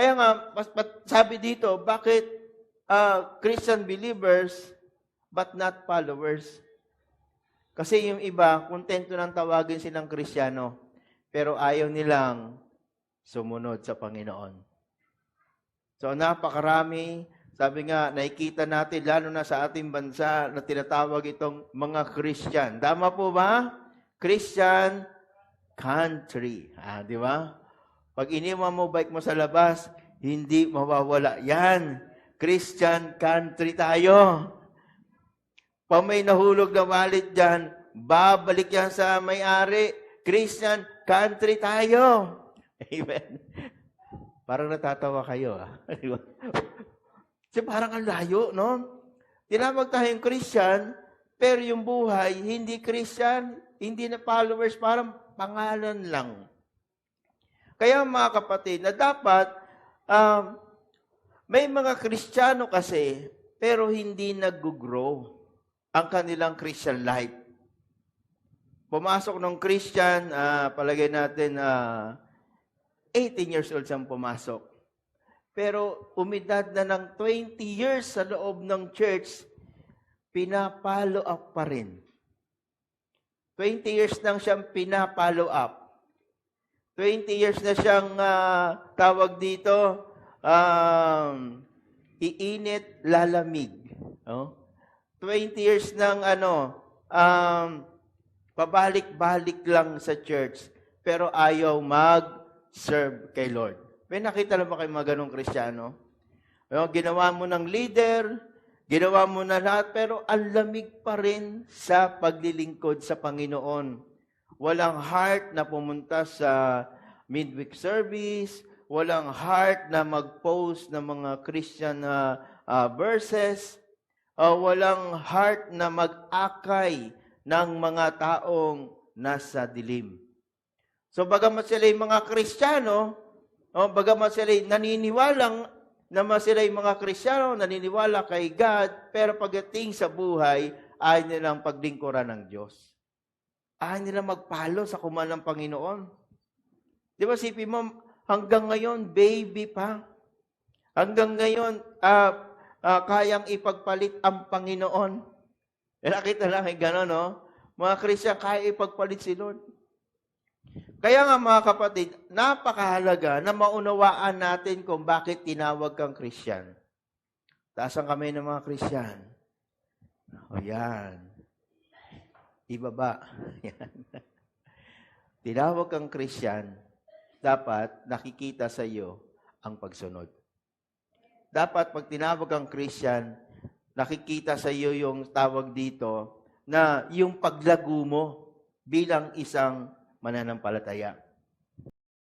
Kaya nga, mas, mas- sabi dito, bakit ah, Christian believers but not followers? Kasi yung iba, kontento nang tawagin silang Kristiyano, pero ayaw nilang sumunod sa Panginoon. So napakarami, sabi nga, nakikita natin, lalo na sa ating bansa, na tinatawag itong mga Christian. Tama po ba? Christian country. Ah, di ba? Pag iniwan mo bike mo sa labas, hindi mawawala yan. Christian country tayo. Pag may nahulog na wallet dyan, babalik yan sa may-ari. Christian country tayo. Amen. Parang natatawa kayo, ah. Di ba? Kasi parang ang layo, no? Tinawag tayong Christian, pero yung buhay, hindi Christian, hindi na followers, parang pangalan lang. Kaya mga kapatid, na dapat, um, may mga Kristiyano kasi, pero hindi nag-grow ang kanilang Christian life. Pumasok ng Christian, ah, palagay natin, ah, 18 years old siyang pumasok. Pero umidad na ng 20 years sa loob ng church, pinapalo up pa rin. 20 years nang siyang pinapalo up. 20 years na siyang ah, tawag dito, um, iinit, lalamig. Oh? 20 years nang ano, um, pabalik-balik lang sa church, pero ayaw mag-serve kay Lord. May nakita na ba kayo mga ganong kristyano? Yung ginawa mo ng leader, ginawa mo na lahat, pero ang lamig pa rin sa paglilingkod sa Panginoon. Walang heart na pumunta sa midweek service, walang heart na mag-post ng mga Christian na ah, verses, o walang heart na mag-akay ng mga taong nasa dilim. So bagamat sila yung mga Kristiyano, o bagamat sila yung naniniwalang na mga sila yung mga Kristiyano, naniniwala kay God, pero pagdating sa buhay, ayaw nilang paglingkuran ng Diyos. Ayaw nilang magpalo sa kuman ng Panginoon. Di ba, sipin mo, hanggang ngayon, baby pa. Hanggang ngayon, ah, ah, kayang ipagpalit ang Panginoon. Eh, nakita lang, eh, gano'n, no? Mga Kristiyan, kaya ipagpalit si Lord. Kaya nga mga kapatid, napakahalaga na maunawaan natin kung bakit tinawag kang Christian. Taas ang kamay ng mga Christian. O yan. Ibaba. Yan. tinawag kang Christian, dapat nakikita sa iyo ang pagsunod. Dapat pag tinawag kang Christian, nakikita sa iyo yung tawag dito na yung paglago mo bilang isang mananampalataya.